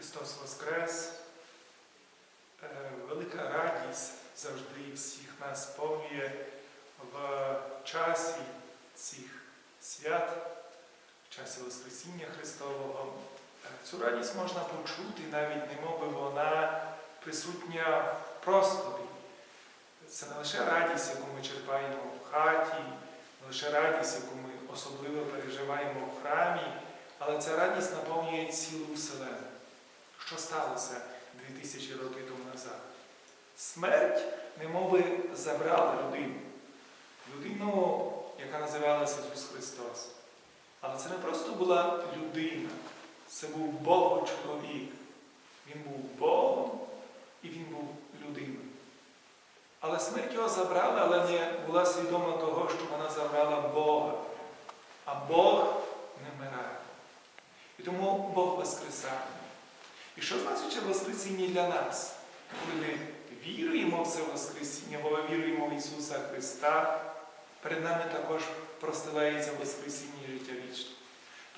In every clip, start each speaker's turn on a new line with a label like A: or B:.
A: Христос Воскрес! Е, Велика радість завжди всіх нас сповнює в часі цих свят, в часі Воскресіння Христового. Е, Цю радість можна почути, навіть немов би вона присутня в просторі. Це не лише радість, яку ми черпаємо в хаті, не лише радість, яку ми особливо переживаємо в храмі, але ця радість наповнює цілу вселену. Що сталося 2000 років тому назад? Смерть, немови забрала людину. Людину, яка називалася Ісус Христос. Але це не просто була людина, це був Бог-чоловік. Він був Богом і він був людиною. Але смерть його забрала, але не була свідома того, що вона забрала Бога. А Бог не вмирає. І тому Бог воскресає. І що значить Воскресіння для нас? Коли ми віруємо в це Воскресіння, бо ми віруємо в Ісуса Христа, перед нами також простилається Воскресіння життя вічне.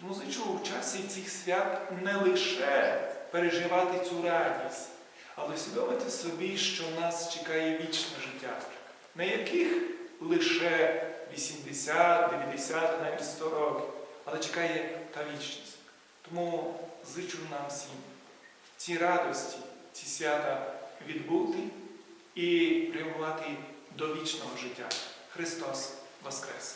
A: Тому зичу в часі цих свят не лише переживати цю радість, але усвідомити собі, що нас чекає вічне життя, на яких лише 80, 90, навіть 100 років, але чекає та вічність. Тому зичу нам всім ці радості, ці свята відбути і прямувати до вічного життя. Христос Воскрес!